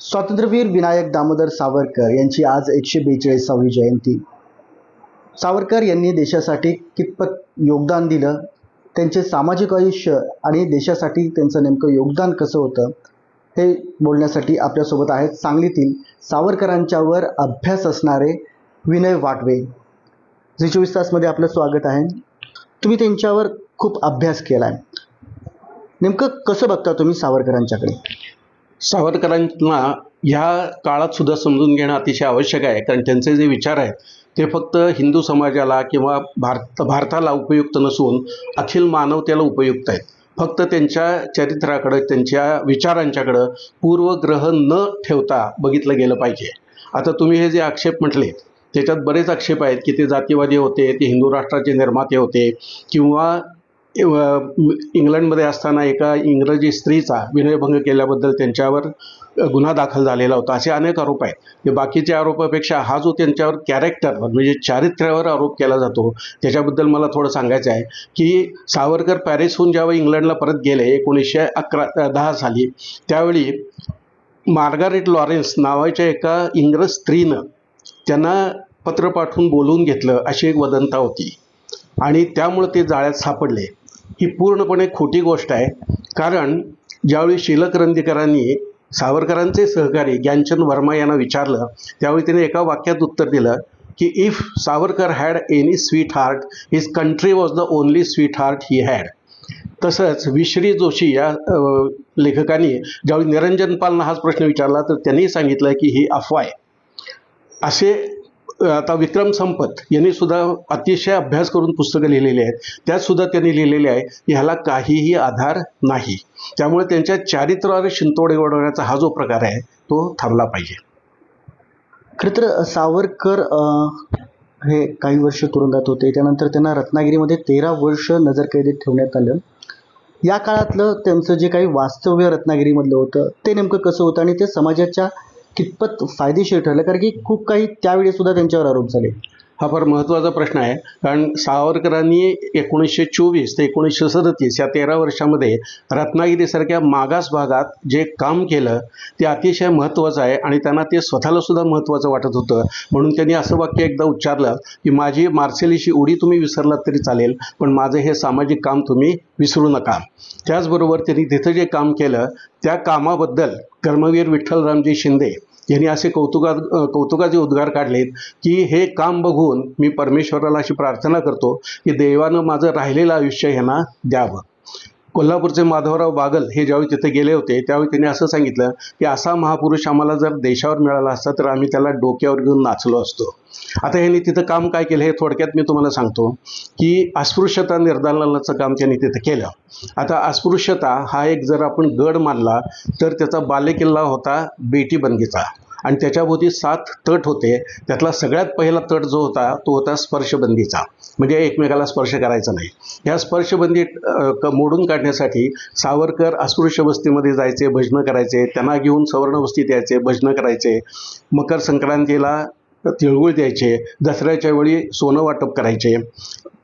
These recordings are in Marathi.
स्वातंत्र्यवीर विनायक दामोदर सावरकर यांची आज एकशे बेचाळीसावी जयंती. सावरकर यांनी देशासाठी कितपत योगदान दिलं त्यांचे सामाजिक आयुष्य आणि देशासाठी त्यांचं नेमकं योगदान कसं होतं हे बोलण्यासाठी आपल्यासोबत आहेत सांगलीतील सावरकरांच्यावर अभ्यास असणारे विनय वाटवे. झी चोवीस तासमध्ये आपलं स्वागत आहे. तुम्ही त्यांच्यावर खूप अभ्यास केला आहे नेमकं कसं बघता तुम्ही सावरकरांच्याकडे? सावरकरांना ह्या काळात सुद्धा समजून घेणं अतिशय आवश्यक आहे. कारण त्यांचे जे विचार आहेत ते फक्त हिंदू समाजाला किंवा भारत भारताला उपयुक्त नसून अखिल मानवतेला उपयुक्त आहेत. फक्त त्यांच्या चरित्राकडं त्यांच्या विचारांच्याकडं पूर्वग्रह न ठेवता बघितलं गेलं पाहिजे. आता तुम्ही हे जे आक्षेप म्हटले त्याच्यात बरेच आक्षेप आहेत की ते जातीवादी होते ते हिंदू राष्ट्राचे निर्माते होते किंवा इंग्लंडमध्ये असताना एका इंग्रजी स्त्रीचा विनयभंग केल्याबद्दल त्यांच्यावर गुन्हा दाखल झालेला होता. असे अनेक आरोप आहेत. बाकीच्या आरोपापेक्षा हा जो त्यांच्यावर कॅरेक्टर म्हणजे चारित्र्यावर आरोप केला जातो त्याच्याबद्दल मला थोडं सांगायचं आहे की सावरकर पॅरिसहून जेव्हा इंग्लंडला परत गेले एकोणीसशे अकरा दहा साली त्यावेळी मार्गारेट लॉरेन्स नावाच्या एका इंग्रज स्त्रीनं त्यांना पत्र पाठवून बोलवून घेतलं अशी एक वदंता होती. आणि त्यामुळे ते जाळ्यात सापडले. ही पूर्णपणे खोटी गोष्ट आहे. कारण ज्यावेळी शिलक रंदीकरांनी सावरकरांचे सहकारी ज्ञानचंद वर्मा यांना विचारलं त्यावेळी त्याने एका वाक्यात उत्तर दिलं की if Savarkar had any sweetheart his country was the only sweetheart he had तसंच विश्री जोशी या लेखकांनी लेखकाने ज्यावेळी निरंजनपालनं हाच प्रश्न विचारला तर त्यांनी सांगितलं की ही अफवा आहे. असे आता विक्रम संपत यांनी सुद्धा अतिशय अभ्यास करून पुस्तकं लिहिलेली आहेत. त्यात सुद्धा त्यांनी लिहिलेले आहे ह्याला काहीही आधार नाही. त्यामुळे त्यांच्या चारित्र्यावर शिंतोडे उडवण्याचा हा जो प्रकार आहे तो थांबला पाहिजे. खरं तर सावरकर हे काही वर्ष तुरुंगात होते. त्यानंतर त्यांना रत्नागिरीमध्ये तेरा वर्ष नजरकैदेत ठेवण्यात आलं. या काळातलं त्यांचं जे काही वास्तव्य रत्नागिरीमधलं होतं ते नेमकं कसं होतं? आणि ते समाजाच्या कितपत फायदेशीर ठरलं? कारण की खूप काही त्यावेळी सुद्धा त्यांच्यावर आरोप झाले. हा फार महत्त्वाचा प्रश्न आहे. कारण सावरकरांनी एकोणीसशे चोवीस ते एकोणीसशे सदतीस या तेरा वर्षामध्ये रत्नागिरीसारख्या मागास भागात जे काम केलं ते अतिशय महत्त्वाचं आहे आणि त्यांना ते स्वतःला सुद्धा महत्त्वाचं वाटत होतं. म्हणून त्यांनी असं वाक्य एकदा उच्चारलं की माझी मार्सेलीशी उडी तुम्ही विसरलात तरी चालेल पण माझं हे सामाजिक काम तुम्ही विसरू नका. त्याचबरोबर त्यांनी तिथं जे काम केलं त्या कामाबद्दल कर्मवीर विठ्ठलरामजी शिंदे यांनी असे कौतुका कौतुकाचे उद्गार काढलेत की हे काम बघून मी परमेश्वराला अशी प्रार्थना करतो की देवानं माझं राहिलेलं आयुष्य ह्यांना द्यावं. कोल्हापूरचे माधवराव बागल हे ज्यावेळी तिथे गेले होते त्यावेळी त्यांनी असं सांगितलं की असा महापुरुष आम्हाला जर देशावर मिळाला असता तर आम्ही त्याला डोक्यावर घेऊन नाचलो असतो. आता ह्यांनी तिथं काम काय केलं हे थोडक्यात मी तुम्हाला सांगतो की अस्पृश्यता निर्दालनाचं काम त्यांनी तिथं केलं. आता अस्पृश्यता हा एक जर आपण गड मानला तर त्याचा बालेकिल्ला होता बेटी बंदीचा आणि त्याच्याभोवती सात तट होते. त्यातला सगळ्यात पहिला तट जो होता तो होता स्पर्शबंदीचा. म्हणजे एकमेकाला स्पर्श करायचा नाही. या स्पर्शबंदी क- मोडून काढण्यासाठी सावरकर अस्पृश्य वस्तीमध्ये जायचे भजनं करायचे त्यांना घेऊन सवर्ण वस्तीत यायचे भजनं करायचे मकर संक्रांतीला तिळगुळ द्यायचे दसऱ्याच्या वेळी सोनं वाटप करायचे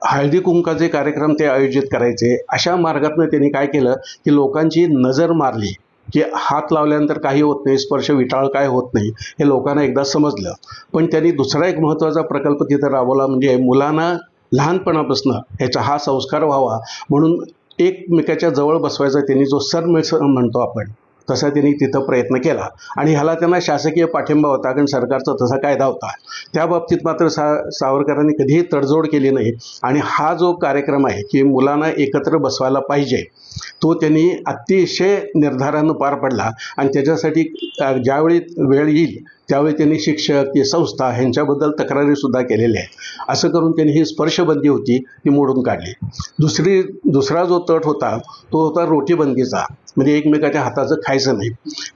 हळदी कुंकाचे कार्यक्रम ते आयोजित करायचे. अशा मार्गातनं त्यांनी काय केलं की लोकांची नजर मारली. की हात लावल्यानंतर काही होत नाही स्पर्श विटाळ काय होत नाही हे लोकांना एकदा समजलं. पण त्यांनी दुसरा एक महत्त्वाचा प्रकल्प तिथं राबवला म्हणजे मुलांना लहानपणापासून ह्याचा हा संस्कार व्हावा म्हणून एकमेकाच्या जवळ बसवायचा त्यांनी जो सरमिसळ म्हणतो आपण तसा त्यांनी तिथं प्रयत्न केला. आणि ह्याला त्यांना शासकीय पाठिंबा होता कारण सरकारचा तसा कायदा होता. त्या बाबतीत मात्र सा सावरकरांनी कधीही तडजोड केली नाही. आणि हा जो कार्यक्रम आहे की मुलांना एकत्र बसवायला पाहिजे तो त्यांनी अतिशय निर्धारानं पार पडला. आणि त्याच्यासाठी ज्यावेळी वेळ येईल त्यावेळी त्यांनी शिक्षक ती संस्था ह्यांच्याबद्दल तक्रारीसुद्धा केलेल्या आहेत. असं करून त्यांनी ही स्पर्शबंदी होती ती मोडून काढली. दुसरी दुसरा जो तट होता तो होता रोटीबंदीचा. म्हणजे एकमेकाच्या हाताचं खायचं नाही.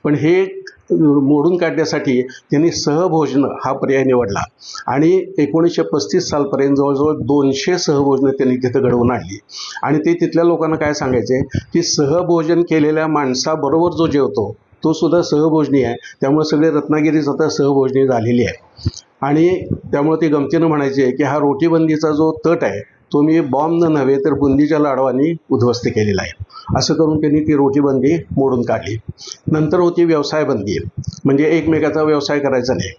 पण हे मोडून काढण्यासाठी त्यांनी सहभोजन हा पर्याय निवडला. आणि एकोणीसशे पस्तीस सालपर्यंत जवळजवळ दोनशे सहभोजनं त्यांनी तिथं घडवून आणली. आणि ते तिथल्या लोकांना काय सांगायचे? की सहभोजन केलेल्या माणसाबरोबर जो जेवतो तो सुद्धा सहभोजनी आहे. त्यामुळे सगळे रत्नागिरी आता सहभोजनी झालेली आहे. आणि त्यामुळे ते गमतीनं म्हणायचे की हा रोटीबंदीचा जो तट आहे तो मी बॉम्बनं नव्हे तर बुंदीच्या लाडवांनी उद्ध्वस्त केलेला आहे. असं करून त्यांनी ती रोटीबंदी मोडून काढली. नंतर होती व्यवसाय बंदी म्हणजे एकमेकाचा व्यवसाय करायचा नाही.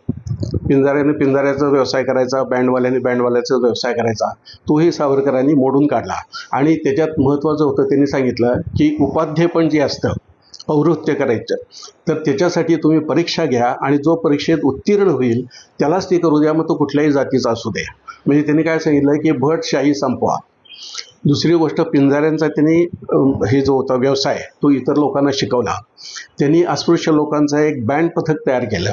पिंजाऱ्याने पिंजाऱ्याचा व्यवसाय करायचा बँडवाल्याने बँडवाल्याचा व्यवसाय करायचा. तोही सावरकरांनी मोडून काढला. आणि त्याच्यात महत्त्वाचं होतं त्यांनी सांगितलं की उपाध्येपण जे असतं पौरोहित्य करायचं. तर त्याच्यासाठी तुम्ही परीक्षा घ्या आणि जो परीक्षेत उत्तीर्ण होईल त्यालाच ते करू द्या. मग तो कुठल्याही जातीचा असू दे. म्हणजे त्यांनी काय सांगितलं की भटशाही संपवा. दुसरी गोष्ट पिंजाऱ्यांचा त्यांनी हे जो होता व्यवसाय तो इतर लोकांना शिकवला. त्यांनी अस्पृश्य लोकांचा एक बँड पथक तयार केलं.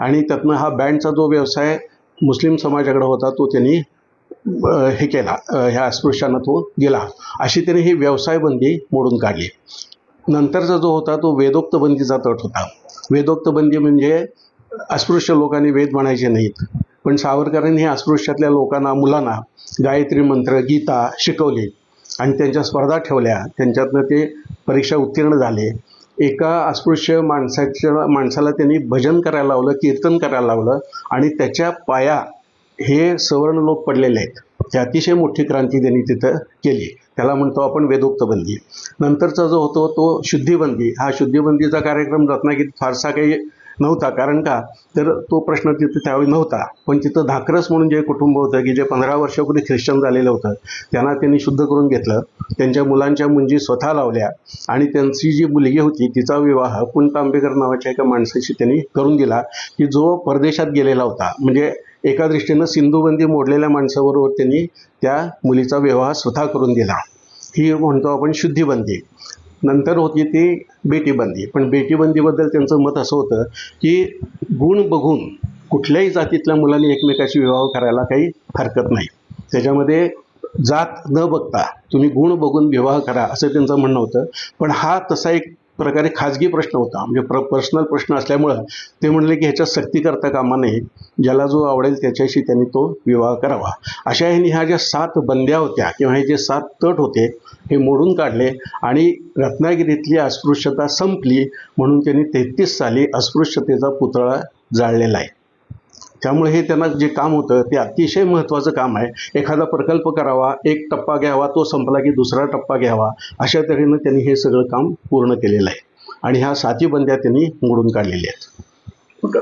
आणि त्यातनं हा बँडचा जो व्यवसाय मुस्लिम समाजाकडे होता तो त्यांनी हे केला. ह्या अस्पृश्यांना तो गेला अशी त्यांनी ही व्यवसाय बंदी मोडून काढली. नंतरचा जो होता तो वेदोक्त बंदीचा तट होता. वेदोक्त बंदी म्हणजे अस्पृश्य लोकांनी वेद म्हणायचे नाहीत. पण सावरकरांनी हे अस्पृश्यातल्या लोकांना मुलांना गायत्री मंत्र गीता शिकवली आणि त्यांच्या स्पर्धा ठेवल्या. त्यांच्यातनं ते परीक्षा उत्तीर्ण झाले. एका अस्पृश्य माणसाच्या माणसाला त्यांनी भजन करायला लावलं कीर्तन करायला लावलं आणि त्याच्या पाया हे सवर्ण लोक पडलेले आहेत. ही अतिशय मोठी क्रांती त्यांनी तिथं केली. त्याला म्हणतो आपण वेदोक्त बंदी नंतरचा जो होतो तो शुद्धीबंदी. हा शुद्धीबंदीचा कार्यक्रम रत्नागिरीत फारसा काही नव्हता. कारण का? तर तो प्रश्न तिथं त्यावेळी नव्हता. पण तिथं धाकरस म्हणून जे कुटुंब होतं की जे पंधरा वर्षापूर्वी ख्रिश्चन झालेलं होतं त्यांना त्यांनी शुद्ध करून घेतलं. त्यांच्या मुलांच्या मुंजी स्वतः लावल्या आणि त्यांची जी मुलगी होती तिचा विवाह कुंट आंबेकर नावाच्या एका माणसाशी त्यांनी करून दिला की जो परदेशात गेलेला होता. म्हणजे एका दृष्टीनं सिंधुबंदी मोडलेल्या माणसाबरोबर त्यांनी त्या मुलीचा विवाह स्वतः करून दिला. ही म्हणतो आपण शुद्धीबंदी. नंतर होती ती बेटीबंदी. पण बेटीबंदीबद्दल त्यांचं मत असं होतं की गुण बघून कुठल्याही जातीतल्या मुलांनी एकमेकाशी विवाह करायला काही हरकत नाही. त्याच्यामध्ये जात न बघता तुम्ही गुण बघून विवाह करा असं त्यांचं म्हणणं होतं. पण हा तसा एक प्रकारे खाजगी प्रश्न होता. म्हणजे प्र पर्सनल प्रश्न असल्यामुळं ते म्हणले की ह्याच्यात सक्ती करता कामा नये. ज्याला जो आवडेल त्याच्याशी त्यांनी तो विवाह करावा. अशा ह्यांनी ह्या ज्या सात बंद्या होत्या किंवा हे जे सात तट होते हे मोडून काढले आणि रत्नागिरीतली अस्पृश्यता संपली म्हणून त्यांनी तेहतीस साली अस्पृश्यतेचा पुतळा जाळलेला आहे. त्यामुळे हे त्यांना जे काम होतं ते अतिशय महत्त्वाचं काम आहे. एखादा प्रकल्प करावा एक टप्पा घ्यावा तो संपला की दुसरा टप्पा घ्यावा अशा तऱ्हेनं त्यांनी हे सगळं काम पूर्ण केलेलं आहे. आणि ह्या साती बंद्या त्यांनी मोडून काढलेल्या आहेत.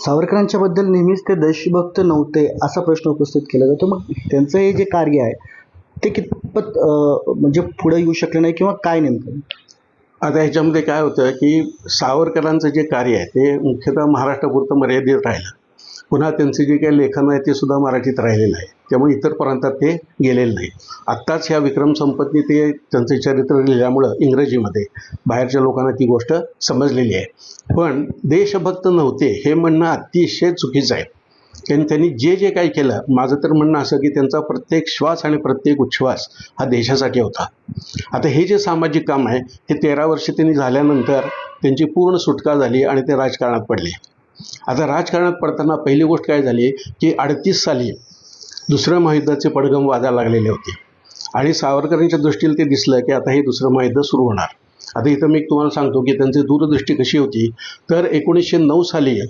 सावरकरांच्या बद्दल नेहमीच ते देशभक्त नव्हते असा प्रश्न उपस्थित केला जातो. मग त्यांचं हे जे कार्य आहे ते कितपत म्हणजे पुढे येऊ शकले नाही किंवा काय नेमकं? आता ह्याच्यामध्ये काय होतं की सावरकरांचं जे कार्य आहे ते मुख्यतः महाराष्ट्रापुरतं मर्यादित राहिलं. पुन्हा त्यांचे जे काही लेखन आहे ते सुद्धा मराठीत राहिलेलं आहे. त्यामुळे इतर प्रांतात ते गेलेलं नाही. आत्ताच ह्या विक्रम संपत्नी ते त्यांचे चरित्र लिहिल्यामुळं इंग्रजीमध्ये बाहेरच्या लोकांना ती गोष्ट समजलेली आहे. पण देशभक्त नव्हते हे म्हणणं अतिशय चुकीचं आहे. कारण त्यांनी जे जे काही केलं माझं तर म्हणणं असं की त्यांचा प्रत्येक श्वास आणि प्रत्येक उच्छ्वास हा देशासाठी होता. आता हे जे सामाजिक काम आहे हे तेरा वर्ष त्यांनी झाल्यानंतर त्यांची पूर्ण सुटका झाली आणि ते राजकारणात पडले. आता राजकारणात पडताना पहिली गोष्ट काय झाली की अडतीस साली दुसऱ्या महायुद्धाचे पडगम वाजायला लागलेले होते. आणि सावरकरांच्या दृष्टीला ते दिसलं की आता हे दुसरं महायुद्ध सुरू होणार. आता इथं मी तुम्हाला सांगतो की त्यांची दूरदृष्टी कशी होती. तर एकोणीसशे नऊ साली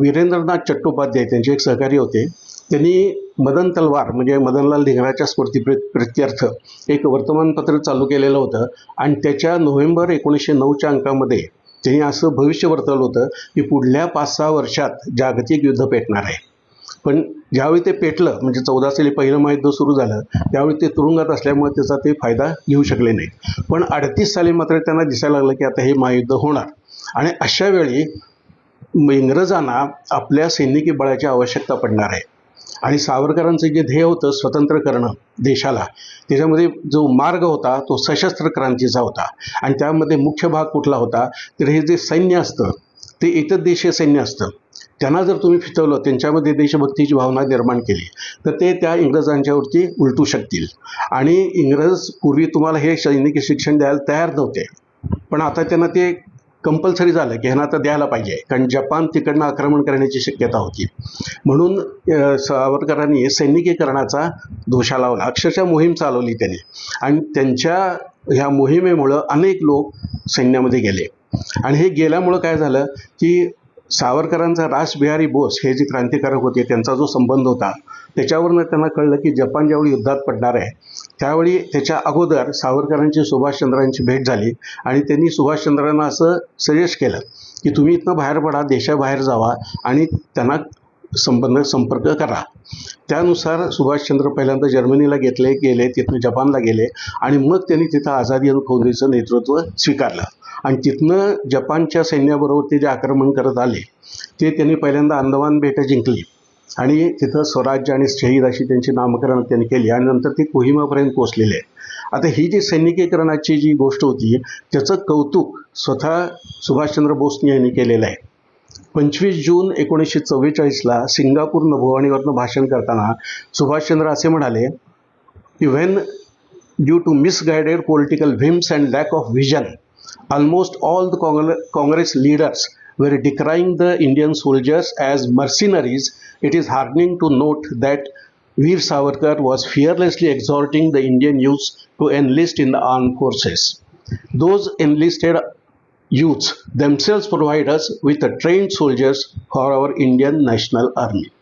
वीरेंद्रनाथ चट्टोपाध्याय त्यांचे एक सहकारी होते. त्यांनी मदन तलवार म्हणजे मदनलाल धिंगराच्या स्मृती प्रित्यर्थ एक वर्तमानपत्र चालू केलेलं होतं. आणि त्याच्या नोव्हेंबर एकोणीसशे नऊच्या अंकामध्ये त्यांनी असं भविष्य वर्तवलं होतं की पुढल्या पाच सहा वर्षात जागतिक युद्ध पेटणार आहे. पण ज्यावेळी ते पेटलं म्हणजे चौदा साली पहिलं महायुद्ध सुरू झालं त्यावेळी ते तुरुंगात असल्यामुळे त्याचा ते फायदा घेऊ शकले नाहीत. पण अडतीस साली मात्र त्यांना दिसायला लागलं की आता हे महायुद्ध होणार. आणि अशा वेळी इंग्रजांना आपल्या सैनिकी बळाची आवश्यकता पडणार आहे. आणि सावरकरांचं जे ध्येय होतं स्वतंत्र करणं देशाला त्याच्यामध्ये जो मार्ग होता तो सशस्त्र क्रांतीचा होता. आणि त्यामध्ये मुख्य भाग कुठला होता? तर हे जे सैन्य असतं ते इतर देशीय सैन्य असतं. त्यांना जर तुम्ही फितवलं त्यांच्यामध्ये देशभक्तीची भावना निर्माण केली तर ते त्या इंग्रजांच्यावरती उलटू शकतील. आणि इंग्रज पूर्वी तुम्हाला हे सैनिकी शिक्षण द्यायला तयार नव्हते. पण आता त्यांना ते कंपल्सरी झालं की ह्यांना आता द्यायला पाहिजे. कारण जपान तिकडनं आक्रमण करण्याची शक्यता होती. म्हणून सावरकरांनी सैनिकीकरणाचा दोषा लावला. अक्षरशः मोहीम चालवली त्यांनी. आणि त्यांच्या ह्या मोहिमेमुळं अनेक लोक सैन्यामध्ये गेले. आणि हे गेल्यामुळं काय झालं की सावरकरांचा रासबिहारी बोस हे जे क्रांतिकारक होते त्यांचा जो संबंध होता त्याच्यावरनं त्यांना कळलं की जपान ज्यावेळी युद्धात पडणार आहे त्यावेळी त्याच्या अगोदर सावरकरांची सुभाषचंद्रांची भेट झाली आणि त्यांनी सुभाषचंद्रांना असं सजेस्ट केलं की तुम्ही इथनं बाहेर पडा देशाबाहेर जावा आणि त्यांना संबंध संपर्क करा. त्यानुसार सुभाषचंद्र पहिल्यांदा जर्मनीला घेतले गेले तिथनं जपानला गेले आणि मग त्यांनी तिथं आझादी आणि फौजेचं नेतृत्व स्वीकारलं. आणि तिथनं जपानच्या सैन्याबरोबर ते जे आक्रमण करत आले ते त्यांनी पहिल्यांदा अंदमान बेटं जिंकली. आणि तिथं स्वराज्य आणि शहीद अशी त्यांची नामकरण त्यांनी केली आणि नंतर ते कोहिमापर्यंत पोचलेले आहेत. आता ही जी सैनिकीकरणाची जी गोष्ट होती त्याचं कौतुक स्वतः सुभाषचंद्र बोसने यांनी केलेलं आहे. पंचवीस जून एकोणीसशे चव्वेचाळीसला सिंगापूर नभोवाणीवरनं भाषण करताना सुभाषचंद्र असे म्हणाले की when due to misguided political whims and lack of vision almost all the Congre- Congress leaders were decrying the Indian soldiers as mercenaries. It is heartening to note that Veer Savarkar was fearlessly exhorting the Indian youths to enlist in the armed forces. Those enlisted youths themselves provide us with the trained soldiers for our Indian National Army.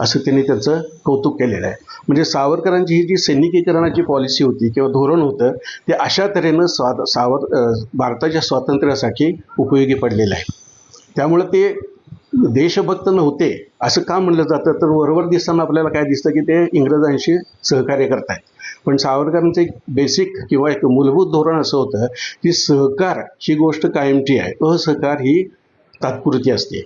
असं त्यांनी त्याचं कौतुक केलेलं आहे. म्हणजे सावरकरांची ही जी सैनिकीकरणाची पॉलिसी होती किंवा धोरण होतं ते अशा तऱ्हेनं स्वा सावर भारताच्या स्वातंत्र्यासाठी उपयोगी पडलेलं आहे. त्यामुळं ते देशभक्त नव्हते असं का म्हणलं जातं? तर वरवर दिसताना आपल्याला काय दिसतं की ते इंग्रजांशी सहकार्य करत आहेत पण सावरकरांचं एक बेसिक किंवा एक मूलभूत धोरण असं होतं की सहकार ही गोष्ट कायमची आहे. असहकार ही तात्पुरती असते.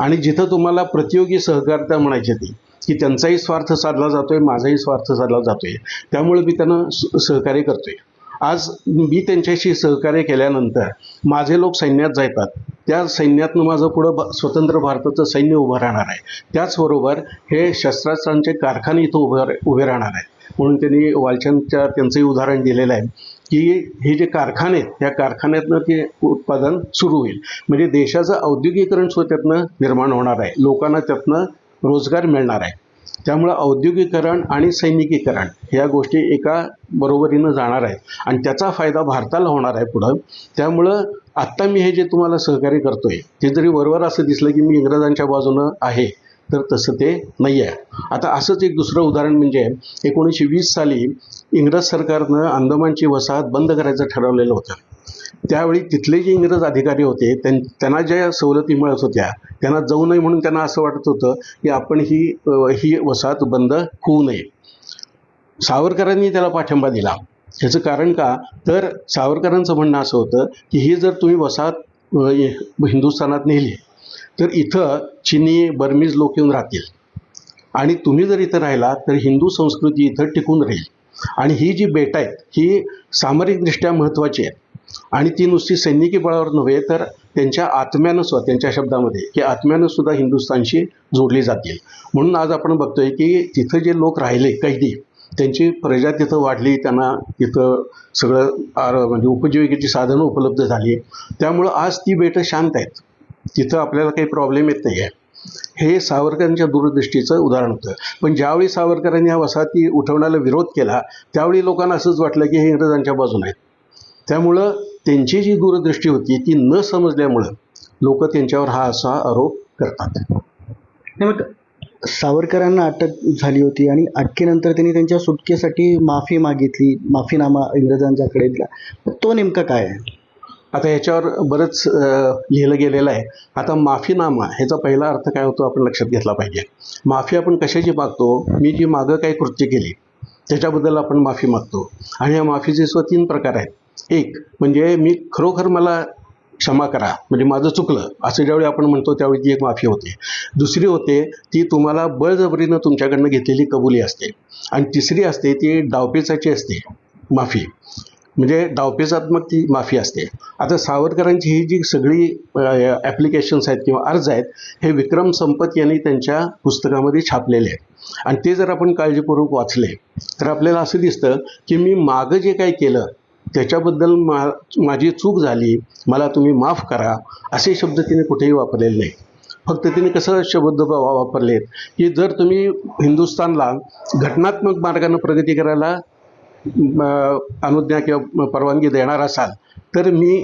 आणि जिथं तुम्हाला प्रतियोगी सहकारिता म्हणायची ती की त्यांचाही स्वार्थ साधला जातोय माझाही स्वार्थ साधला जातोय. त्यामुळे मी त्यांना स- सहकार्य करतोय. आज मी त्यांच्याशी सहकार्य केल्यानंतर माझे लोक सैन्यात जातात त्या सैन्यातनं माझं पुढं ब- स्वतंत्र भारताचं सैन्य उभं राहणार आहे. त्याचबरोबर हे शस्त्रास्त्रांचे कारखाने इथं उभं उभे राहणार आहेत. म्हणून त्यांनी वालचंदच्या त्यांचंही उदाहरण दिलेलं आहे. की हे जे कारखाने आहेत त्या कारखान्यातनं ते उत्पादन सुरू होईल. म्हणजे देशाचं औद्योगिकरण सुद्धा त्यातनं निर्माण होणार आहे. लोकांना त्यातनं रोजगार मिळणार आहे. त्यामुळं औद्योगिकरण आणि सैनिकीकरण ह्या गोष्टी एका बरोबरीनं जाणार आहेत. आणि त्याचा फायदा भारताला होणार आहे पुढं. त्यामुळं आत्ता मी हे जे तुम्हाला सहकार्य करतोय ते जरी वरवर असं दिसलं की मी इंग्रजांच्या बाजूनं आहे तर तसं ते नाही आहे आता असंच एक दुसरं उदाहरण म्हणजे एकोणीसशे वीस साली इंग्रज सरकारनं अंदमानची वसाहत बंद करायचं ठरवलेलं होतं. त्यावेळी तिथले जे इंग्रज अधिकारी होते त्यां त्यांना ज्या सवलती मिळत होत्या त्यांना जाऊ नये म्हणून त्यांना असं वाटत होतं की आपण ही ही वसाहत बंद होऊ नये. सावरकरांनी त्याला पाठिंबा दिला. ह्याचं कारण का? तर सावरकरांचं म्हणणं असं होतं की ही जर तुम्ही वसाहत हिंदुस्थानात नेली तर इथं चिनी बर्मीज लोक येऊन राहतील. आणि तुम्ही जर इथं राहिला तर हिंदू संस्कृती इथं टिकून राहील. आणि ही जी बेटं आहेत ही सामरिकदृष्ट्या महत्त्वाची आहेत. आणि ती नुसती सैनिकी बळावर नव्हे तर त्यांच्या आत्म्यानं सुद्धा त्यांच्या शब्दामध्ये की आत्म्यानं सुद्धा हिंदुस्थानशी जोडली जातील. म्हणून आज आपण बघतोय की तिथं जे लोक राहिले कैदी त्यांची प्रजा तिथं वाढली त्यांना तिथं सगळं आर- म्हणजे उपजीविकेची साधनं उपलब्ध झाली. त्यामुळं आज ती बेटं शांत आहेत. तिथं आपल्याला काही प्रॉब्लेम येत नाही आहे हे सावरकरांच्या दूरदृष्टीचं उदाहरण होतं. पण ज्यावेळी सावरकरांनी या वसाहती उठवण्याला विरोध केला त्यावेळी लोकांना असंच वाटलं की हे इंग्रजांच्या बाजून आहेत. त्यामुळं त्यांची जी दूरदृष्टी होती ती न समजल्यामुळं लोक त्यांच्यावर हा असा आरोप करतात. नाही मग सावरकरांना अटक झाली होती आणि अटकेनंतर त्यांनी त्यांच्या सुटकेसाठी माफी मागितली माफीनामा इंग्रजांच्याकडे दिला. तो नेमका काय आहे? आता ह्याच्यावर बरंच लिहिलं गेलेलं आहे. आता माफीनामा ह्याचा पहिला अर्थ काय होतो आपण लक्षात घेतला पाहिजे. माफी आपण कशाची मागतो? मी जी मागं काही कृत्य केली त्याच्याबद्दल आपण माफी मागतो. आणि या माफीचे स्व तीन प्रकार आहेत. एक म्हणजे मी खरोखर मला क्षमा करा म्हणजे माझं चुकलं असं ज्यावेळी आपण म्हणतो त्यावेळी ती एक माफी होते. दुसरी होते ती तुम्हाला बळजबरीनं तुमच्याकडनं घेतलेली कबुली असते. आणि तिसरी असते ती डावपेचाची असते माफी. म्हणजे डावपेचात्मक ती माफी असते. आता सावरकरांची ही जी सगळी ॲप्लिकेशन्स आहेत किंवा अर्ज आहेत हे विक्रम संपत यांनी त्यांच्या पुस्तकामध्ये छापलेले आहेत. आणि ते जर आपण काळजीपूर्वक वाचले तर आपल्याला असं दिसतं की मी मागं जे काही केलं त्याच्याबद्दल मा माझी चूक झाली मला तुम्ही माफ करा असे शब्द तिने कुठेही वापरलेले नाही. फक्त तिने कसं शब्द वापरलेत की जर तुम्ही हिंदुस्थानला घटनात्मक मार्गानं प्रगती करायला अनुज्ञा किंवा परवानगी देणार असाल तर मी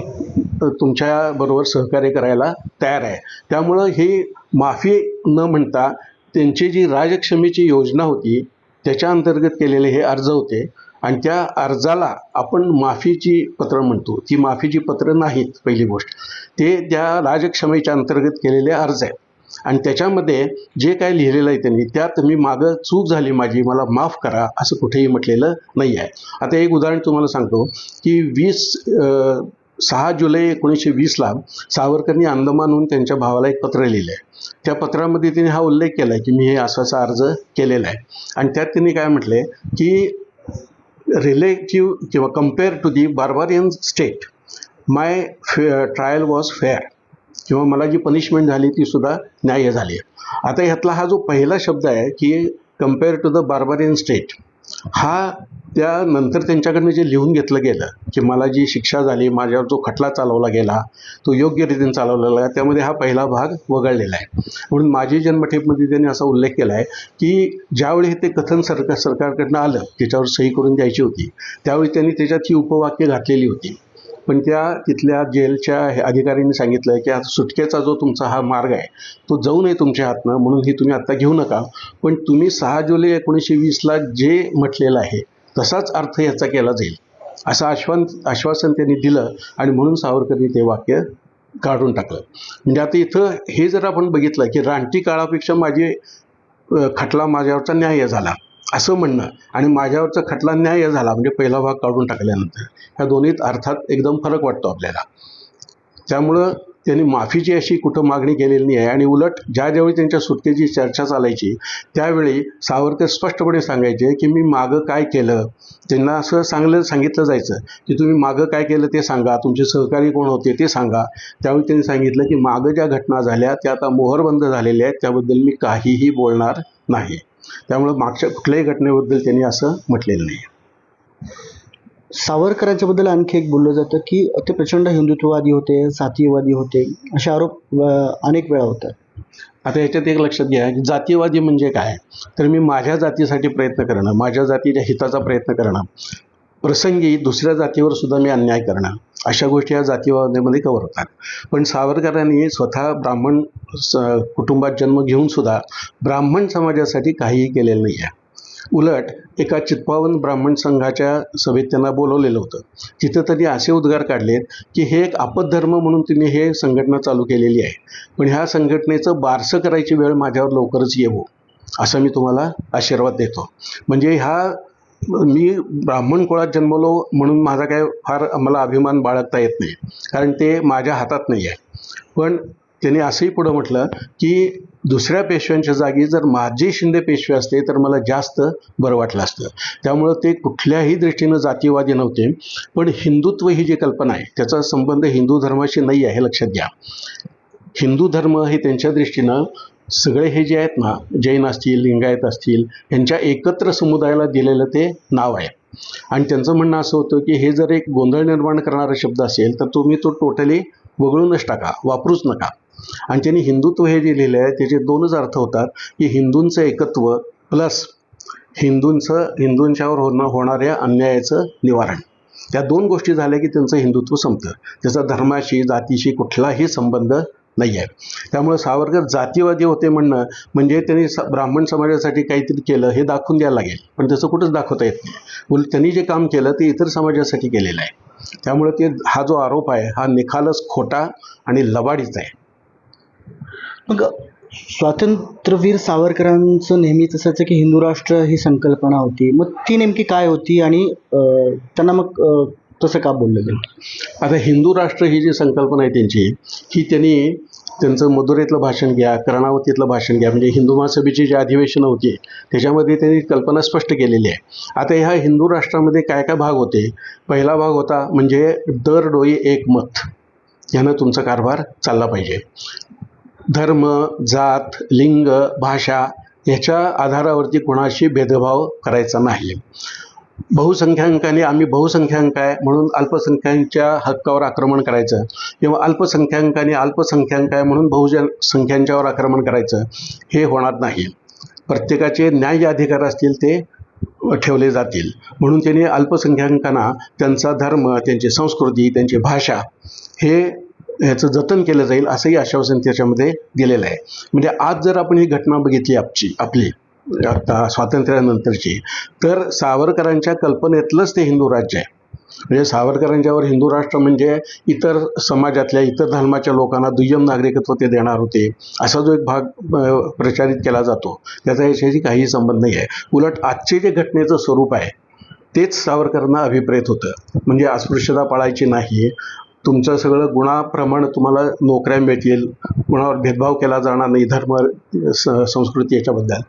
तुमच्याबरोबर सहकार्य करायला तयार आहे. त्यामुळं ही माफी न म्हणता त्यांची जी राजक्षमेची योजना होती त्याच्या अंतर्गत केलेले हे अर्ज होते आणि त्या अर्जाला आपण माफीची पत्र म्हणतो. ती माफीची पत्र नाहीत पहिली गोष्ट. ते त्या राजक्षमेच्या अंतर्गत केलेले अर्ज आहेत. आणि त्याच्यामध्ये जे काय लिहिलेलं आहे त्यांनी त्यात मी मागं चूक झाली माझी मला माफ करा असं कुठेही म्हटलेलं नाही आहे. आता एक उदाहरण तुम्हाला सांगतो की वीस सहा जुलै एकोणीसशे वीसला सावरकरनी अंदमानहून त्यांच्या भावाला एक पत्र लिहिलं आहे. त्या पत्रामध्ये त्यांनी हा उल्लेख केला आहे की मी हे असा अर्ज केलेला आहे. आणि त्यात त्यांनी काय म्हटले की रिलेटिव्ह किंवा compare to the barbarian state my fair trial was fair किंवा मला जी पनिशमेंट झाली ती सुद्धा न्याय्य झाली. आता ह्यातला हा जो पहिला शब्द आहे की compare to the barbarian state हा त्यानंतर त्यांच्याकडनं जे लिहून घेतलं गेलं की मला जी शिक्षा झाली माझ्यावर जो खटला चालवला गेला तो योग्य रीतीने चालवलेला आहे त्यामध्ये हा पहिला भाग वगळलेला आहे. म्हणून माझी जन्मठेपमध्ये त्यांनी असा उल्लेख केला आहे की ज्यावेळी ते कथन सरकार सरकारकडनं आलं त्याच्यावर सही करून द्यायची होती त्यावेळी त्यांनी त्याच्यात ही उपवाक्य घातलेली होती. पण त्या तिथल्या जेलच्या हे अधिकाऱ्यांनी सांगितलं आहे की आता सुटकेचा जो तुमचा हा मार्ग आहे तो जाऊ नये तुमच्या हातनं म्हणून ही तुम्ही आत्ता घेऊ नका. पण तुम्ही सहा जुलै एकोणीसशे वीसला जे म्हटलेलं आहे तसाच अर्थ याचा केला जाईल. असं आश्वान आश्वासन त्यांनी दिलं आणि म्हणून सावरकरनी ते वाक्य काढून टाकलं. म्हणजे आता इथं हे जर आपण बघितलं की रानटी काळापेक्षा माझी खटला माझ्यावरचा न्याय झाला. असं म्हणणं. आणि माझ्यावरचा खटला न्याय झाला. म्हणजे पहिला भाग काढून टाकल्यानंतर. ह्या दोन्हीत अर्थात एकदम फरक वाटतो आपल्याला. त्यामुळं त्यांनी माफीची अशी कुठं मागणी केलेली नाही आहे. आणि उलट ज्या ज्यावेळी त्यांच्या सुटकेची चर्चा चालायची त्यावेळी सावरकर स्पष्टपणे सांगायचे की मी मागं काय केलं? त्यांना असं सांगलं सांगितलं जायचं की तुम्ही मागं काय केलं ते सांगा. तुमचे सहकारी कोण होते ते सांगा. त्यावेळी त्यांनी सांगितलं की मागं ज्या घटना झाल्या त्या आता मोहरबंद झालेल्या आहेत. त्याबद्दल मी काहीही बोलणार नाही. त्यामुळं मागच्या कुठल्याही घटनेबद्दल त्यांनी असं म्हटलेलं नाही. सावरकरांच्याबद्दल आणखी एक बोललं जातं की ते प्रचंड हिंदुत्ववादी होते जातीयवादी होते असे आरोप अनेक वेळा होतात. आता याच्यात एक लक्षात घ्या की जातीयवादी म्हणजे काय? तर मी माझ्या जातीसाठी प्रयत्न करणं माझ्या जातीच्या हिताचा प्रयत्न करणं प्रसंगी दुसऱ्या जातीवर सुद्धा मी अन्याय करणं अशा गोष्टी या जातीवादामध्ये कवर होतात. पण सावरकरांनी स्वतः ब्राह्मण स कुटुंबात जन्म घेऊन सुद्धा ब्राह्मण समाजासाठी काहीही केलेलं नाही आहे. उलट एका चित्पावन ब्राह्मण संघाच्या सभेत त्यांना बोलवलेलं होतं. तिथं त्यांनी असे उद्गार काढलेत की हे एक आपद्धर्म म्हणून तुम्ही हे संघटना चालू केलेली आहे. पण ह्या संघटनेचं बारसं करायची वेळ माझ्यावर लवकरच येवो असं मी तुम्हाला आशीर्वाद देतो. म्हणजे ह्या मी ब्राह्मण कुळात जन्मलो म्हणून माझा काय फार मला अभिमान बाळगता येत नाही. कारण ते माझ्या हातात नाही आहे पण त्यांनी असंही पुढं म्हटलं की दुसऱ्या पेशव्यांच्या जागी जर माझे शिंदे पेशवे असते तर मला जास्त बरं वाटलं असतं. त्यामुळं ते कुठल्याही दृष्टीनं जातीवादी नव्हते. पण हिंदुत्व ही जी कल्पना आहे त्याचा संबंध हिंदू धर्माशी नाही आहे हे लक्षात घ्या. हिंदू धर्म हे त्यांच्या दृष्टीनं सगळे हे जे आहेत ना जैन असतील लिंगायत असतील यांच्या एकत्र समुदायाला दिलेलं ते नाव आहे. आणि त्यांचं म्हणणं असं होतं की हे जर एक गोंधळ निर्माण करणारा शब्द असेल तर तुम्ही तो टोटली वगळूनच टाका वापरूच नका. आणि त्यांनी हिंदुत्व हे जे लिहिलं आहे त्याचे दोनच अर्थ होतात की हिंदूंचं एकत्व प्लस हिंदूंचं हिंदूंच्यावर होणं होणाऱ्या अन्यायाचं निवारण. त्या दोन गोष्टी झाल्या की त्यांचं हिंदुत्व संपतं. त्याचा धर्माशी जातीशी कुठलाही संबंध नाही आहे त्यामुळे सावरकर जातीवादी होते म्हणणं म्हणजे त्यांनी स ब्राह्मण समाजासाठी काहीतरी केलं हे दाखवून द्यायला लागेल. पण त्याचं कुठंच दाखवता येत नाही. उलट त्यांनी जे काम केलं ते इतर समाजासाठी केलेलं आहे. त्यामुळे ते हा जो आरोप आहे हा निखालच खोटा आणि लबाडीचा आहे. मग स्वातंत्र्यवीर सावरकरांचं नेहमीच असायचं की हिंदू राष्ट्र ही संकल्पना होती. मग ती नेमकी काय होती आणि त्यांना मग तसं का बोललं गेलं आता हिंदू राष्ट्र ही जी संकल्पना आहे त्यांची ही त्यांनी त्यांचं मदुरेतलं भाषण घ्या कर्णावतीतलं भाषण घ्या म्हणजे हिंदू महासभेची जी अधिवेशनं होती त्याच्यामध्ये त्यांनी कल्पना स्पष्ट केलेली आहे. आता ह्या हिंदू राष्ट्रामध्ये काय काय भाग होते? पहिला भाग होता म्हणजे दर डोई एक मत. ह्यानं तुमचा कारभार चालला पाहिजे. धर्म जात लिंग भाषा ह्याच्या आधारावरती कोणाशी भेदभाव करायचा नाही. बहुसंख्याकांनी आम्ही बहुसंख्याक आहे म्हणून अल्पसंख्याकांच्या हक्कावर आक्रमण करायचं. किंवा अल्पसंख्याकांनी अल्पसंख्याक आहे म्हणून बहुजन संख्यांच्यावर आक्रमण करायचं. हे होणार नाही. प्रत्येकाचे न्याय्य अधिकार असतील ते ठेवले जातील. म्हणून त्यांनी अल्पसंख्याकांना त्यांचा धर्म त्यांची संस्कृती त्यांची भाषा हे ह्याचं जतन केलं जाईल असंही आश्वासन त्याच्यामध्ये दिलेलं आहे. म्हणजे आज जर आपण ही घटना बघितली आपची आपली आता स्वातंत्र्यानंतरची. तर सावरकरांच्या कल्पनेतलंच ते हिंदू राज्य आहे. म्हणजे सावरकरांच्यावर हिंदू राष्ट्र म्हणजे इतर समाजातल्या इतर धर्माच्या लोकांना दुय्यम नागरिकत्व ते देणार होते. असा जो एक भाग प्रचारित केला जातो. त्याचा याच्याशी काहीही संबंध नाही आहे. उलट आजचे जे घटनेचं स्वरूप आहे तेच सावरकरांना अभिप्रेत होतं. म्हणजे अस्पृश्यता पाळायची नाही तुमचं सगळं गुणाप्रमाणे तुम्हाला नोकऱ्या मिळतील कुणावर भेदभाव केला जाणार नाही धर्म स संस्कृती याच्याबद्दल.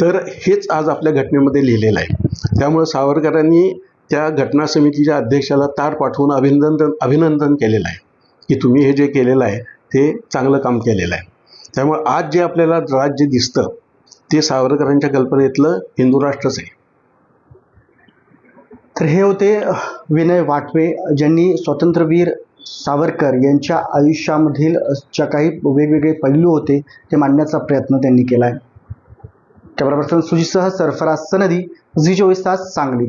तर हेच आज आपल्या घटनेमध्ये लिहिलेलं आहे. त्यामुळं सावरकरांनी त्या घटना समितीच्या अध्यक्षाला तार पाठवून अभिनंदन अभिनंदन केलेलं आहे की तुम्ही हे जे केलेलं आहे ते चांगलं काम केलेलं आहे. त्यामुळे आज जे आपल्याला राज्य दिसतं ते सावरकरांच्या कल्पनेतलं हिंदू राष्ट्रच आहे. तर हे होते विनय वाटवे ज्यांनी स्वातंत्र्यवीर सावरकर यांच्या आयुष्यामधील ज्या काही वेगवेगळे पैलू होते ते मांडण्याचा प्रयत्न त्यांनी केला आहे कॅमेरा पर्सन सुजितसह सरफराज सनदी झी चोवीस तास सांगली.